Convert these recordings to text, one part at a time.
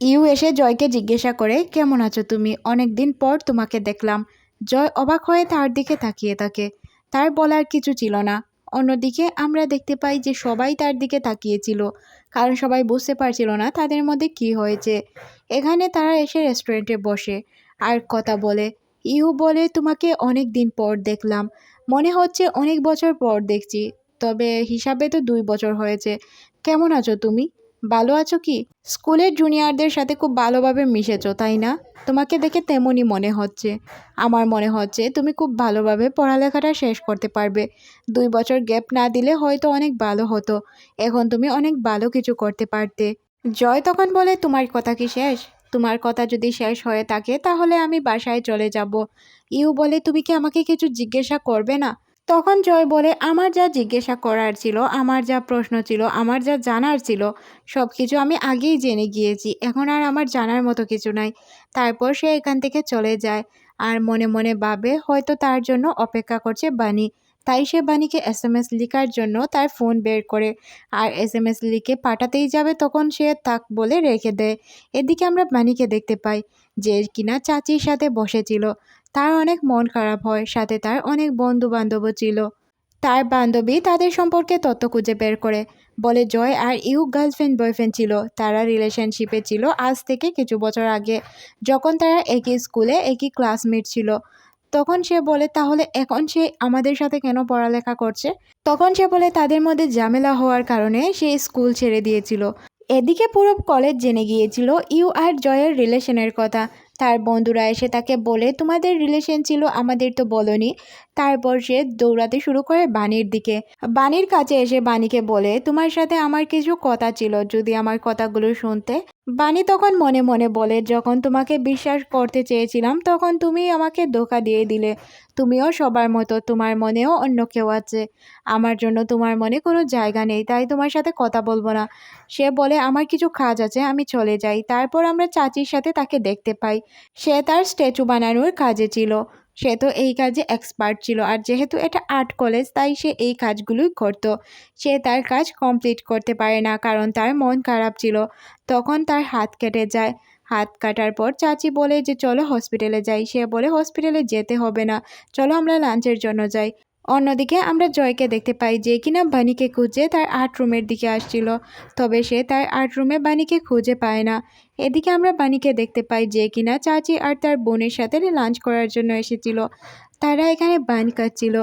You এসে জয়কে জিজ্ঞাসা করে, কেমন আছো তুমি? অনেক দিন পর তোমাকে দেখলাম। জয় অবাক হয়ে তার দিকে তাকিয়ে থাকে। তার বলার কিছু ছিল না। অন্যদিকে আমরা দেখতে পাই যে সবাই তার দিকে তাকিয়েছিল। কারণ সবাই বুঝতে পারছিল না তাদের মধ্যে কি হয়েছে। এখানে তারা এসে রেস্টুরেন্টে বসে আর কথা বলে। ইউ বলে, তোমাকে অনেক দিন পর দেখলাম। মনে হচ্ছে অনেক বছর পর দেখছি। তবে হিসাবে তো দুই বছর হয়েছে। কেমন আছো তুমি? ভালো আছো কি? স্কুলের জুনিয়রদের সাথে খুব ভালোভাবে মিশেছো, তাই না? তোমাকে দেখে তেমনই মনে হচ্ছে। আমার মনে হচ্ছে তুমি খুব ভালোভাবে পড়ালেখাটা শেষ করতে পারবে। দুই বছর গ্যাপ না দিলে হয়তো অনেক ভালো হতো। এখন তুমি অনেক ভালো কিছু করতে পারতে। জয় তখন বলে, তোমার কথা কি শেষ? তোমার কথা যদি শেষ হয়ে থাকে, তাহলে আমি বাসায় চলে যাব। ইউ বলে, তুমি কি আমাকে কিছু জিজ্ঞাসা করবে না? তখন জয় বলে, আমার যা জিজ্ঞাসা করার ছিল, আমার যা প্রশ্ন ছিল, আমার যা জানার ছিল সব কিছু আমি আগেই জেনে গিয়েছি। এখন আর আমার জানার মতো কিছু নাই। তারপর সে এখান থেকে চলে যায়। আর মনে মনে ভাবে, হয়তো তার জন্য অপেক্ষা করছে বাণী। তাই সে বাণীকে এস এম এস লেখার জন্য তার ফোন বের করে। আর এস এম এস লিখে পাঠাতেই যাবে তখন সে তাক বলে রেখে দেয়। এদিকে আমরা বাণীকে দেখতে পাই, যে কিনা চাচির সাথে বসেছিল। তার অনেক মন খারাপ হয়, সাথে তার অনেক বন্ধু বান্ধবও ছিল। তার বান্ধবী তাদের সম্পর্কে তথ্য খুঁজে বের করে, বলে Joy are you girlfriend boyfriend ছিল। তারা রিলেশনশিপে ছিল আজ থেকে কিছু বছর আগে। যখন তারা একই স্কুলে একই ক্লাসমেট ছিল, তখন সে বলে, তাহলে এখন সে আমাদের সাথে কেন পড়ালেখা করছে? তখন সে বলে, তাদের মধ্যে ঝামেলা হওয়ার কারণে সে স্কুল ছেড়ে দিয়েছিল। এদিকে পুরো কলেজ জেনে গিয়েছিল ইউ আর জয়ের রিলেশনের কথা। তার বন্ধুরা এসে তাকে বলে তোমাদের রিলেশন ছিল আমাদের তো বলনি। তারপর সে দৌড়াতে শুরু করে বাণীর দিকে। বাণীর কাছে এসে বাণীকে বলে, তোমার সাথে আমার কিছু কথা ছিল, যদি আমার কথাগুলো শুনতে। বাণী তখন মনে মনে বলে, যখন তোমাকে বিশ্বাস করতে চেয়েছিলাম, তখন তুমি আমাকে ধোকা দিয়ে দিলে। তুমিও সবার মতো, তোমার মনেও অন্য কেউ আছে। আমার জন্য তোমার মনে কোনো জায়গা নেই, তাই তোমার সাথে কথা বলব না। সে বলে, আমার কিছু কাজ আছে, আমি চলে যাই। তারপর আমরা চাচির সাথে তাকে দেখতে পাই। সে তার স্ট্যাচু বানানোর কাজে ছিল। সে তো এই কাজে এক্সপার্ট ছিল আর যেহেতু এটা আর্ট কলেজ তাই সে এই কাজগুলোই করত। সে তার কাজ কমপ্লিট করতে পারে না কারণ তার মন খারাপ ছিল। তখন তার হাত কেটে যায়। হাত কাটার পর চাচি বলে যে, চলো হসপিটালে যাই। সে বলে হসপিটালে যেতে হবে না। চলো আমরা লাঞ্চের জন্য যাই। অন্যদিকে আমরা জয়কে দেখতে পাই যে কিনা বাণীকে খুঁজে তার আর্ট রুমের দিকে আসছিল, তবে সে তার আর্ট রুমে বাণীকে খুঁজে পায় না। এদিকে আমরা বাণীকে দেখতে পাই যে কিনা চাচি আর তার বোনের সাথে লাঞ্চ করার জন্য এসেছিল। তারা এখানে বান কাটছিল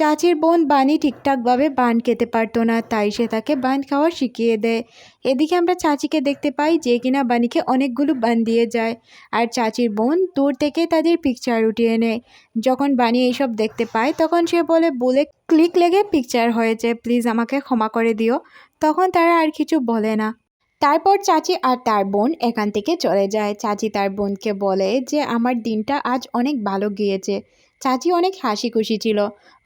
চাচির বোন বানি ঠিকঠাকভাবে বান খেতে পারতো না, তাই সে তাকে বান খাওয়া শিখিয়ে দেয়। এদিকে আমরা চাচিকে দেখতে পাই যে কিনা বানিকে অনেকগুলো বান দিয়ে যায়। আর চাচির বোন দূর থেকে তাদের পিকচার উঠিয়ে নেয়। যখন বানি এইসব দেখতে পায়, তখন সে বলে বলে ক্লিক লেগে পিকচার হয়েছে প্লিজ আমাকে ক্ষমা করে দিও। তখন তারা আর কিছু বলে না। তারপর চাচি আর তার বোন এখান থেকে চলে যায়। চাচি তার বোনকে বলে যে, আমার দিনটা আজ অনেক ভালো গিয়েছে। চাচি অনেক হাসি খুশি ছিল।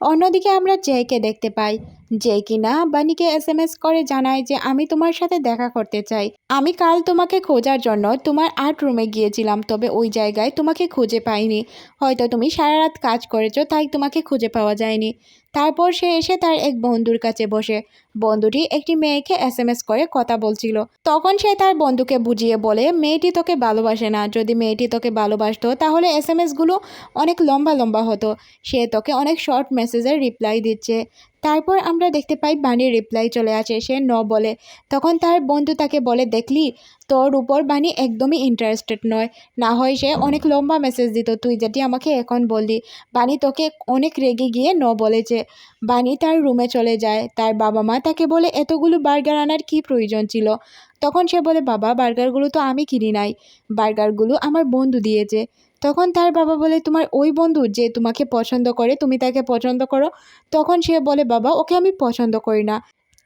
অন্যদিকে আমরা জেকে দেখতে পাই। যে কিনা বানিকে এস এম এস করে জানায় যে, আমি তোমার সাথে দেখা করতে চাই। আমি কাল তোমাকে খোঁজার জন্য তোমার আর্ট রুমে গিয়েছিলাম, তবে ওই জায়গায় তোমাকে খুঁজে পাইনি। হয়তো তুমি সারা রাত কাজ করেছ, তাই তোমাকে খুঁজে পাওয়া যায়নি। তারপর সে এসে তার এক বন্ধুর কাছে বসে। বন্ধুটি একটি মেয়েকে এস এম এস করে কথা বলছিল। তখন সে তার বন্ধুকে বুঝিয়ে বলে, মেয়েটি তোকে ভালোবাসে না। যদি মেয়েটি তোকে ভালোবাসতো, তাহলে এস এম এসগুলো অনেক লম্বা লম্বা হতো। সে তোকে অনেক শর্ট মেসেজের রিপ্লাই দিচ্ছে। তারপর আমরা দেখতে পাই বাণীর রিপ্লাই চলে আসে, সে ন বলে। তখন তার বন্ধু তাকে বলে, দেখলি, তোর উপর বাণী একদমই ইন্টারেস্টেড নয়। না হয় সে অনেক লম্বা মেসেজ দিত, তুই যেটি আমাকে এখন বললি। বাণী তোকে অনেক রেগে গিয়ে ন বলেছে। বাণী তার রুমে চলে যায়। তার বাবা মা তাকে বলে, এতগুলো বার্গার আনার কী প্রয়োজন ছিল? তখন সে বলে, বাবা বার্গারগুলো তো আমি কিনি নাই। বার্গারগুলো আমার বন্ধু দিয়েছে। তখন তার বাবা বলে, তোমার ওই বন্ধু যে তোমাকে পছন্দ করে, তুমি তাকে পছন্দ করো। তখন সে বলে, বাবা, ওকে আমি পছন্দ করি না।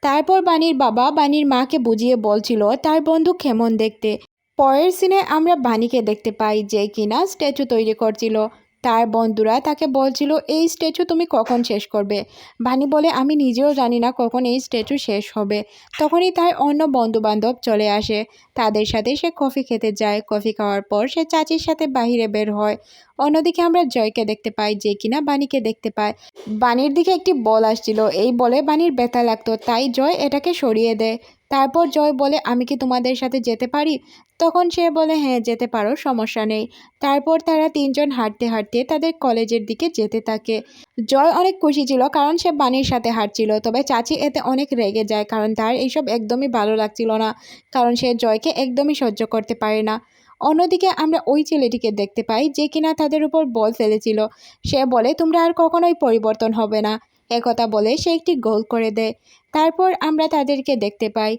তারপর বাণীর বাবা বাণীর মাকে বুঝিয়ে বলছিল, তার বন্ধু কেমন দেখতে? পরের সিনে আমরা বাণীকে দেখতে পাই যে কিনা স্ট্যাচু তৈরি করছিল। তার বন্ধুরা তাকে বলছিল, এই স্ট্যাচু তুমি কখন শেষ করবে? বাণী বলে, আমি নিজেও জানি না কখন এই স্ট্যাচু শেষ হবে। তখনই তার অন্য বন্ধুবান্ধব চলে আসে। তাদের সাথে সে কফি খেতে যায়। কফি খাওয়ার পর সে চাচির সাথে বাহিরে বের হয়। অন্যদিকে আমরা জয়কে দেখতে পাই, যে কিনা বাণীকে দেখতে পায়। বাণীর দিকে একটি বল আসছিল। এই বলে বাণীর ব্যথা লাগতো, তাই জয় এটাকে সরিয়ে দেয়। তারপর জয় বলে, আমি কি তোমাদের সাথে যেতে পারি? তখন সে বলে হ্যাঁ যেতে পারো, সমস্যা নেই। তারপর তারা তিনজন হাঁটতে হাঁটতে তাদের কলেজের দিকে যেতে থাকে। জয় অনেক খুশি ছিল, কারণ সে বাণীর সাথে হাঁটছিল, তবে চাচি এতে অনেক রেগে যায়, কারণ তার এইসব একদমই ভালো লাগছিল না, কারণ সে জয়কে একদমই সহ্য করতে পারে না। অন্যদিকে আমরা ওই ছেলেটিকে দেখতে পাই, যে কিনা তাদের উপর বল ফেলেছিল। সে বলে, তোমরা আর কখনোই পরিবর্তন হবে না। একথা বলে সে একটি গোল করে দেয়। তারপর আমরা তাদেরকে দেখতে পাই।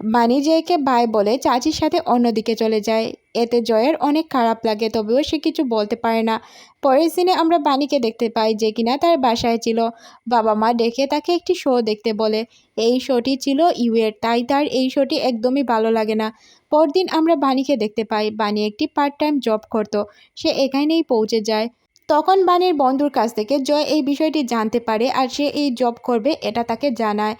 বাণী জয়কে ভাই বলে চাচির সাথে অন্যদিকে চলে যায়। এতে জয়ের অনেক খারাপ লাগে, তবেও সে কিছু বলতে পারে না। পরের দিনে আমরা বাণীকে দেখতে পাই যে কিনা তার বাসায় ছিল। বাবা মা ডেকে তাকে একটি শো দেখতে বলে। এই শোটি ছিল ইউয়ের তাই তার এই শোটি একদমই ভালো লাগে না। পরদিন আমরা বাণীকে দেখতে পাই। বাণী একটি পার্ট টাইম জব করতো। সে এখানেই পৌঁছে যায়। তখন বাণীর বন্ধুর কাছ থেকে জয় এই বিষয়টি জানতে পারে আর সে এই জব করবে এটা তাকে জানায়।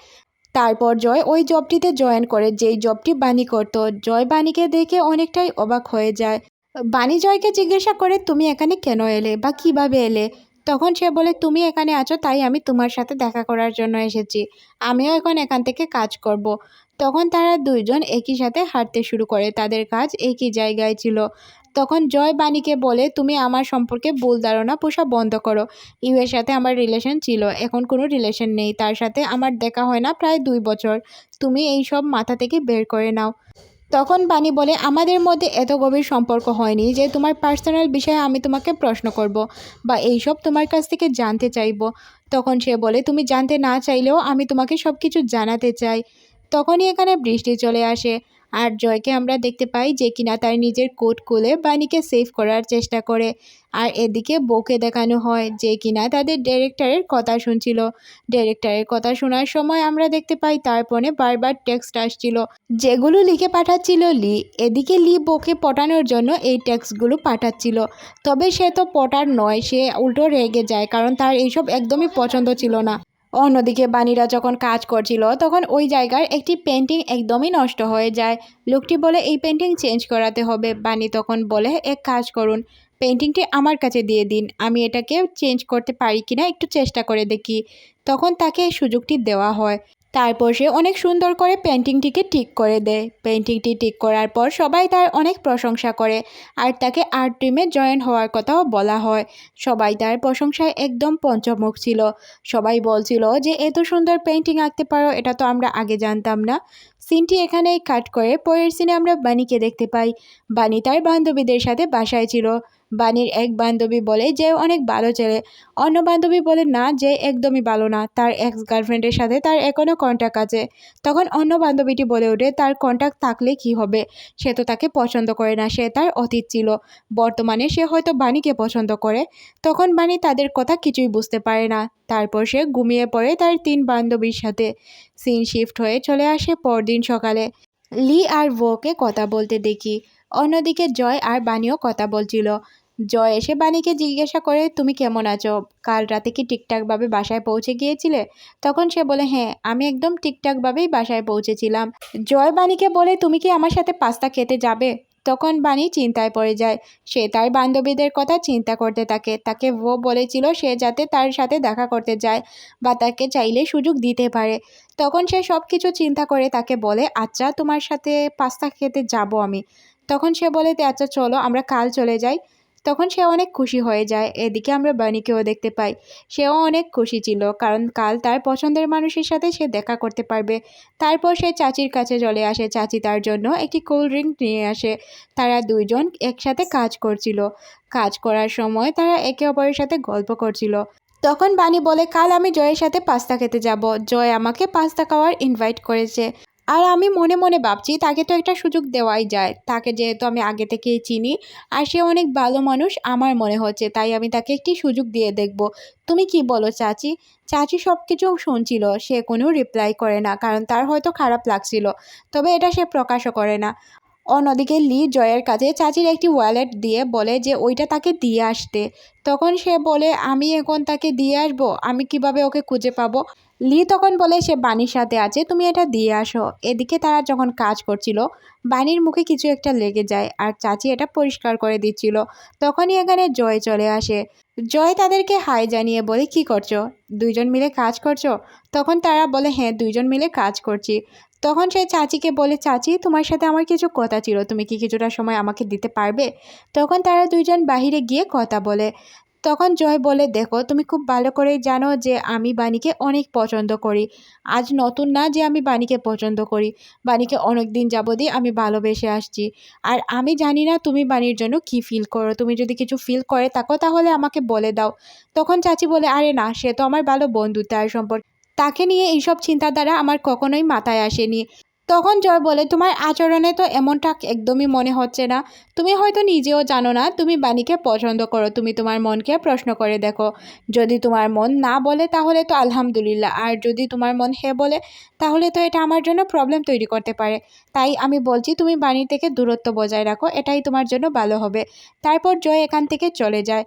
তারপর জয় ওই জবটিতে জয়েন করে, যেই জবটি বাণী করতো। জয় বাণীকে দেখে অনেকটাই অবাক হয়ে যায়। বাণী জয়কে জিজ্ঞাসা করে, তুমি এখানে কেন এলে বা কীভাবে এলে? তখন সে বলে, তুমি এখানে আছো, তাই আমি তোমার সাথে দেখা করার জন্য এসেছি। আমিও এখন এখান থেকে কাজ করব। তখন তারা দুইজন একই সাথে হাঁটতে শুরু করে। তাদের কাজ একই জায়গায় ছিল। তখন জয় বাণীকে বলে, তুমি আমার সম্পর্কে ভুল ধারণা, পোষা বন্ধ করো। ইউয়ের সাথে আমার রিলেশন ছিল, এখন কোনো রিলেশন নেই। তার সাথে আমার দেখা হয় না প্রায় দুই বছর। তুমি এই সব মাথা থেকে বের করে নাও। তখন বাণী বলে, আমাদের মধ্যে এত গভীর সম্পর্ক হয়নি যে তোমার পার্সোনাল বিষয়ে আমি তোমাকে প্রশ্ন করব বা এইসব তোমার কাছ থেকে জানতে চাইব। তখন সে বলে, তুমি জানতে না চাইলেও আমি তোমাকে সব কিছু জানাতে চাই। তখনই এখানে বৃষ্টি চলে আসে। আর জয়কে আমরা দেখতে পাই যে কিনা তার নিজের কোট খুলে বাণীকে সেভ করার চেষ্টা করে। আর এদিকে বউকে দেখানো হয় যে কিনা তাদের ডিরেক্টরের কথা শুনছিল। ডিরেক্টরের কথা শোনার সময় আমরা দেখতে পাই তার ফোনে বারবার টেক্সট আসছিল, যেগুলো লিখে পাঠাচ্ছিল লি। এদিকে লি বউকে পটানোর জন্য এই টেক্সটগুলো পাঠাচ্ছিল। তবে সে তো পটার নয়, সে উল্টো রেগে যায়, কারণ তার এইসব একদমই পছন্দ ছিল না। অন্যদিকে বাণীরা যখন কাজ করছিল, তখন ওই জায়গার একটি পেন্টিং একদমই নষ্ট হয়ে যায়। লোকটি বলে, এই পেন্টিং চেঞ্জ করাতে হবে। বাণী তখন বলে, এক কাজ করুন। পেন্টিংটি আমার কাছে দিয়ে দিন। আমি এটাকে চেঞ্জ করতে পারি কিনা একটু চেষ্টা করে দেখি। তখন তাকে এই সুযোগটি দেওয়া হয়। তারপর সে অনেক সুন্দর করে পেন্টিংটিকে ঠিক করে দেয়। পেন্টিংটি ঠিক করার পর সবাই তার অনেক প্রশংসা করে আর তাকে আর্ট টিমে জয়েন হওয়ার কথাও বলা হয়। সবাই তার প্রশংসায় একদম পঞ্চমুখ ছিল। সবাই বলছিল যে, এত সুন্দর পেন্টিং আঁকতে পারো, এটা তো আমরা আগে জানতাম না। সিনটি এখানেই কাট করে পরের সিনে আমরা বাণীকে দেখতে পাই। বাণী তার বান্ধবীদের সাথে বাসায় ছিল। বাণীর এক বান্ধবী বলে যে অনেক ভালো ছেলে। অন্য বান্ধবী বলে, না, যে একদমই ভালো না। তার এক্স গার্লফ্রেন্ডের সাথে তার এখনও কন্ট্যাক্ট আছে। তখন অন্য বান্ধবীটি বলে ওঠে, তার কন্ট্যাক্ট থাকলে কি হবে? সে তো তাকে পছন্দ করে না, সে তার অতীত ছিল। বর্তমানে সে হয়তো বাণীকে পছন্দ করে। তখন বাণী তাদের কথা কিছুই বুঝতে পারে না। তারপর সে ঘুমিয়ে পড়ে তার তিন বান্ধবীর সাথে। সিন শিফট হয়ে চলে আসে পরদিন সকালে। লি আর ভোকে কথা বলতে দেখি। অন্যদিকে জয় আর বাণীও কথা বলছিল। জয় এসে বাণীকে জিজ্ঞাসা করে, তুমি কেমন আছো? কাল রাতে কি ঠিকঠাকভাবে বাসায় পৌঁছে গিয়েছিলে? তখন সে বলে হ্যাঁ আমি একদম ঠিকঠাকভাবেই বাসায় পৌঁছেছিলাম। জয় বাণীকে বলে, তুমি কি আমার সাথে পাস্তা খেতে যাবে? তখন বাণী চিন্তায় পড়ে যায়। সে তার বান্ধবীদের কথা চিন্তা করতে থাকে। তাকে ও বলেছিল সে যাতে তার সাথে দেখা করতে যায় বা তাকে চাইলে সুযোগ দিতে পারে। তখন সে সব কিছু চিন্তা করে তাকে বলে আচ্ছা তোমার সাথে পাস্তা খেতে যাব আমি। তখন সে বলে আচ্ছা চলো, আমরা কাল চলে যাই। তখন সে অনেক খুশি হয়ে যায়। এদিকে আমরা বাণীকেও দেখতে পাই। সেও অনেক খুশি ছিল কারণ কাল তার পছন্দের মানুষের সাথে সে দেখা করতে পারবে। তারপর সে চাচির কাছে চলে আসে। চাচি তার জন্য একটি কোল্ড ড্রিঙ্ক নিয়ে আসে। তারা দুইজন একসাথে কাজ করছিল। কাজ করার সময় তারা একে অপরের সাথে গল্প করছিল। তখন বাণী বলে, কাল আমি জয়ের সাথে পাস্তা খেতে যাব। জয় আমাকে পাস্তা খাওয়ার ইনভাইট করেছে। আর আমি মনে মনে ভাবছি তাকে তো একটা সুযোগ দেওয়াই যায়। তাকে যেহেতু আমি আগে থেকেই চিনি আর সে অনেক ভালো মানুষ আমার মনে হচ্ছে, তাই আমি তাকে একটি সুযোগ দিয়ে দেখব। তুমি কি বলো চাচি? চাচি সব কিছু শুনছিল, সে কোনো রিপ্লাই করে না, কারণ তার হয়তো খারাপ লাগছিল, তবে এটা সে প্রকাশও করে না। অন্যদিকে লি জয়ের কাছে চাচির একটি ওয়ালেট দিয়ে বলে যে ওইটা তাকে দিয়ে আসতে। তখন সে বলে, আমি এখন তাকে দিয়ে আসব? আমি কীভাবে ওকে খুঁজে পাবো? লি তখন বলে, সে বাণীর সাথে আছে, তুমি এটা দিয়ে আসো। এদিকে তারা যখন কাজ করছিল, বাণীর মুখে কিছু একটা লেগে যায় আর চাচি এটা পরিষ্কার করে দিচ্ছিল। তখনই এখানে জয় চলে আসে। জয় তাদেরকে হাই জানিয়ে বলে, কি করছ? দুইজন মিলে কাজ করছ? তখন তারা বলে হ্যাঁ দুইজন মিলে কাজ করছি। তখন সে চাচিকে বলে, চাচি, তোমার সাথে আমার কিছু কথা ছিল, তুমি কি কিছুটা সময় আমাকে দিতে পারবে? তখন তারা দুইজন বাহিরে গিয়ে কথা বলে। তখন জয় বলে, দেখো, তুমি খুব ভালো করেই জানো যে আমি বাণীকে অনেক পছন্দ করি। আজ নতুন না যে আমি বাণীকে পছন্দ করি। বাণীকে অনেক দিন যাবতই আমি ভালোবেসে আসছি। আর আমি জানি না তুমি বাণীর জন্য কি ফিল করো। তুমি যদি কিছু ফিল করে থাকো, তাহলে আমাকে বলে দাও। তখন চাচি বলে, আরে না, সে তো আমার ভালো বন্ধু তার সম্পর্কে। তাকে নিয়ে এইসব চিন্তাধারা আমার কখনোই মাথায় আসেনি। তখন জয় বলে, তোমার আচরণে তো এমনটা একদমই মনে হচ্ছে না। তুমি হয়তো নিজেও জানো না, তুমি বাণীকে পছন্দ করো, তুমি তোমার মনকে প্রশ্ন করে দেখো। যদি তোমার মন না বলে, তাহলে তো আলহামদুলিল্লাহ। আর যদি তোমার মন হে বলে, তাহলে তো এটা আমার জন্য প্রবলেম তৈরি করতে পারে। তাই আমি বলছি, তুমি বাণী থেকে দূরত্ব বজায় রাখো, এটাই তোমার জন্য ভালো হবে। তারপর জয় এখান থেকে চলে যায়।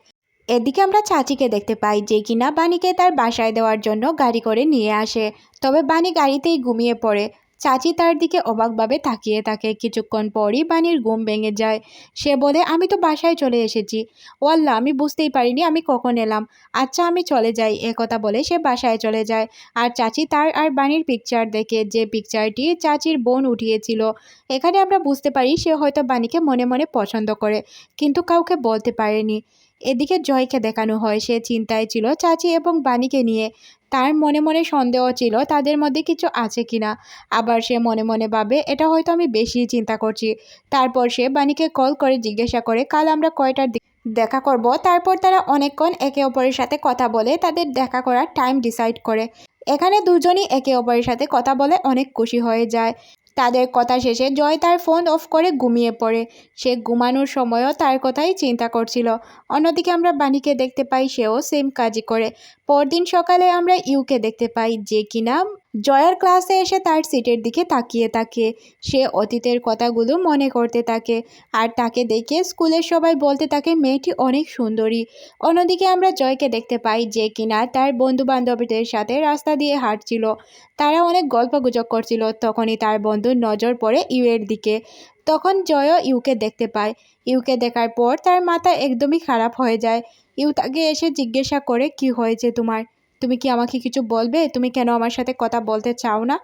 এদিকে আমরা চাচিকে দেখতে পাই, যে কিনা বাণীকে তার বাসায় দেওয়ার জন্য গাড়ি করে নিয়ে আসে। তবে বাণী গাড়িতেই ঘুমিয়ে পড়ে। চাচি তার দিকে অবাকভাবে তাকিয়ে থাকে। কিছুক্ষণ পরই বাণীর ঘুম ভেঙে যায়। সে বলে, আমি তো বাসায় চলে এসেছি। ও আল্লাহ আমি বুঝতেই পারিনি আমি কখন এলাম। আচ্ছা আমি চলে যাই। এ কথা বলে সে বাসায় চলে যায়। আর চাচি তার আর বাণীর পিকচার দেখে, যে পিকচারটি চাচির বোন উঠিয়েছিল, এখানে আমরা বুঝতে পারি সে হয়তো বাণীকে মনে মনে পছন্দ করে, কিন্তু কাউকে বলতে পারেনি। এদিকে জয়কে দেখানো হয়। সে চিন্তায় ছিল চাচি এবং বাণীকে নিয়ে। তার মনে মনে সন্দেহ ছিল তাদের মধ্যে কিছু আছে কিনা আবার সে মনে মনে ভাবে, এটা হয়তো আমি বেশি চিন্তা করছি। তারপর সে বাণীকে কল করে জিজ্ঞাসা করে, কাল আমরা কয়টার দিকে দেখা করব? তারপর তারা অনেকক্ষণ একে অপরের সাথে কথা বলে তাদের দেখা করার টাইম ডিসাইড করে। এখানে দুজনই একে অপরের সাথে কথা বলে অনেক খুশি হয়ে যায়। তাদের কথা শেষে জয় তার ফোন অফ করে ঘুমিয়ে পড়ে। সে ঘুমানোর সময়ও তার কথাই চিন্তা করছিল। অন্যদিকে আমরা বাণীকে দেখতে পাই, সেও সেম কাজই করে। পরদিন সকালে আমরা ইউকে দেখতে পাই যে কিনা জয়ের ক্লাসে এসে তার সিটের দিকে তাকিয়ে থাকে। সে অতীতের কথাগুলো মনে করতে থাকে আর তাকে দেখে স্কুলের সবাই বলতে থাকে, মেয়েটি অনেক সুন্দরী। অন্যদিকে আমরা জয়কে দেখতে পাই যে কিনা তার বন্ধু বান্ধবীদের সাথে রাস্তা দিয়ে হাঁটছিল। তারা অনেক গল্পগুজব করছিল। তখনই তার বন্ধুর নজর পড়ে ইউয়ের দিকে। তখন জয়ও ইউকে দেখতে পায়। ইউকে দেখার পর তার মাথা একদমই খারাপ হয়ে যায়। ইউ তাকে এসে জিজ্ঞাসা করে, কি হয়েছে তোমার? তুমি কি আমাকে কিছু বলবে? তুমি কেন আমার সাথে কথা বলতে চাও না?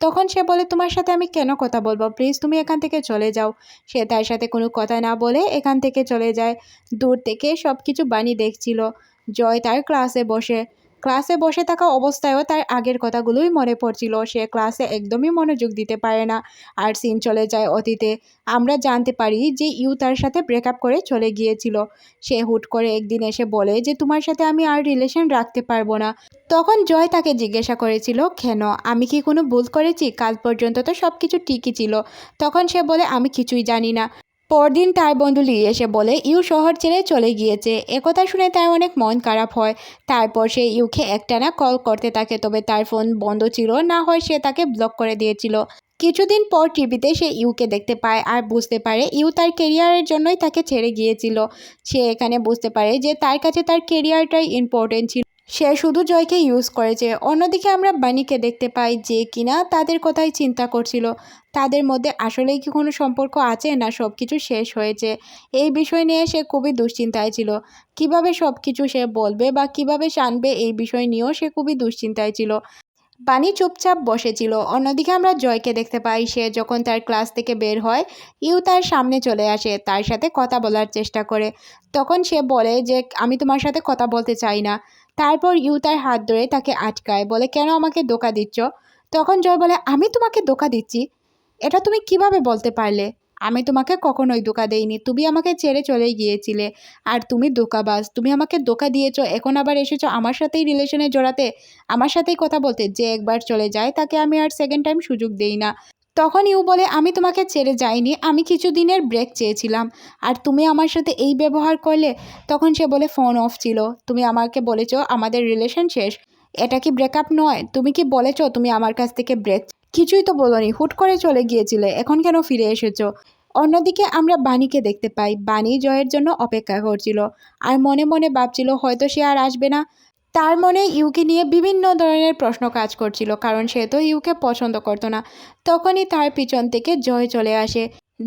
তখন সে বলে, তোমার সাথে আমি কেন কথা বলব? প্লিজ, তুমি এখান থেকে চলে যাও। সে তার সাথে কোনো কথা না বলে এখান থেকে চলে যায়। দূর থেকে সব কিছু বানিয়ে দেখছিল। জয় তার ক্লাসে বসে। ক্লাসে বসে থাকা অবস্থায়ও তার আগের কথাগুলোই মনে পড়ছিল। সে ক্লাসে একদমই মনোযোগ দিতে পারে না। আর সিন চলে যায় অতীতে। আমরা জানতে পারি যে ইউ তার সাথে ব্রেকআপ করে চলে গিয়েছিল। সে হুট করে একদিন এসে বলে যে, তোমার সাথে আমি আর রিলেশন রাখতে পারব না। তখন জয় তাকে জিজ্ঞাসা করেছিল, কেন? আমি কি কোনো ভুল করেছি? কাল পর্যন্ত তো সব কিছু ঠিকই ছিল। তখন সে বলে, আমি কিছুই জানি না। পরদিন তার বন্ধু লি এসে বলে, ইউ শহর ছেড়ে চলে গিয়েছে। একথা শুনে তার অনেক মন খারাপ হয়। তারপর সে ইউকে একটানা কল করতে থাকে, তবে তার ফোন বন্ধ ছিল, না হয় সে তাকে ব্লক করে দিয়েছিল। কিছুদিন পর টিভিতে সে ইউকে দেখতে পায় আর বুঝতে পারে ইউ তার কেরিয়ারের জন্যই তাকে ছেড়ে গিয়েছিল। সে এখানে বুঝতে পারে যে তার কাছে তার কেরিয়ারটাই ইম্পর্টেন্ট ছিল। সে শুধু জয়কে ইউজ করেছে অন্যদিকে আমরা বানিকে দেখতে পাই যে কিনা তাদের কথাই চিন্তা করছিল। তাদের মধ্যে আসলেই কি কোনো সম্পর্ক আছে না সব কিছু শেষ হয়েছে? এই বিষয় নিয়ে সে খুবই দুশ্চিন্তায় ছিল। কীভাবে সব কিছু সে বলবে বা কীভাবে জানবে এই বিষয় নিয়েও সে খুবই দুশ্চিন্তায় ছিল। বাণী চুপচাপ বসেছিল। অন্যদিকে আমরা জয়কে দেখতে পাই, সে যখন তার ক্লাস থেকে বের হয়, ইউ তার সামনে চলে আসে, তার সাথে কথা বলার চেষ্টা করে। তখন সে বলে যে, আমি তোমার সাথে কথা বলতে চাই না। তারপর ইউ তার হাত ধরে তাকে আটকায়, বলে, কেন আমাকে ধোকা দিচ্ছ? তখন জয় বলে, আমি তোমাকে ধোকা দিচ্ছি। এটা তুমি কীভাবে বলতে পারলে? আমি তোমাকে কখনোই ধোকা দেইনি। তুমি আমাকে ছেড়ে চলে গিয়েছিলে। আর তুমি ধোকাবাজ। তুমি আমাকে ধোকা দিয়েছ। এখন আবার এসেছ আমার সাথেই রিলেশনে জড়াতে। আমার সাথেই কথা বলতে। যে একবার চলে যায়, তাকে আমি আর সেকেন্ড টাইম সুযোগ দেই না। তখন ইউ বলে, আমি তোমাকে ছেড়ে যাইনি, আমি কিছু দিনের ব্রেক চেয়েছিলাম। আর তুমি আমার সাথে এই ব্যবহার করলে? তখন সে বলে ফোন অফ ছিল। তুমি আমাকে বলেছ, আমাদের রিলেশন শেষ। এটা কি ব্রেকআপ নয়? তুমি কি বলেছ, তুমি আমার কাছ থেকে ব্রেক কিছুই তো বলনি, হুট করে চলে গিয়েছিলে। এখন কেন ফিরে এসেছ? অন্যদিকে আমরা বাণীকে দেখতে পাই। বাণী জয়ের জন্য অপেক্ষা করছিল। আর মনে মনে ভাবছিল, হয়তো সে আর আসবে না। তার মনে ইউকে নিয়ে বিভিন্ন ধরনের প্রশ্ন কাজ করছিল, কারণ সে তো ইউকে পছন্দ করতো না। তখনই তার পিছন থেকে জয় চলে আসে।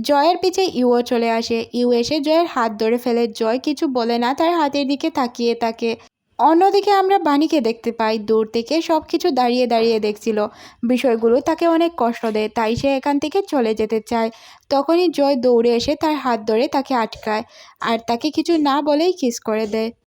জয়ের পিছে ইউও চলে আসে। ইউ এসে জয়ের হাত ধরে ফেলে। জয় কিছু বলে না, তার হাতের দিকে তাকিয়ে থাকে অন্যদিকে আমরা বাণীকে দেখতে পাই। দূর থেকে সব কিছু দাঁড়িয়ে দাঁড়িয়ে দেখছিল। বিষয়গুলো তাকে অনেক কষ্ট দেয়, তাই সে এখান থেকে চলে যেতে চায়। তখনই জয় দৌড়ে এসে তার হাত ধরে তাকে আটকায় আর তাকে কিছু না বলেই কিস করে দেয়।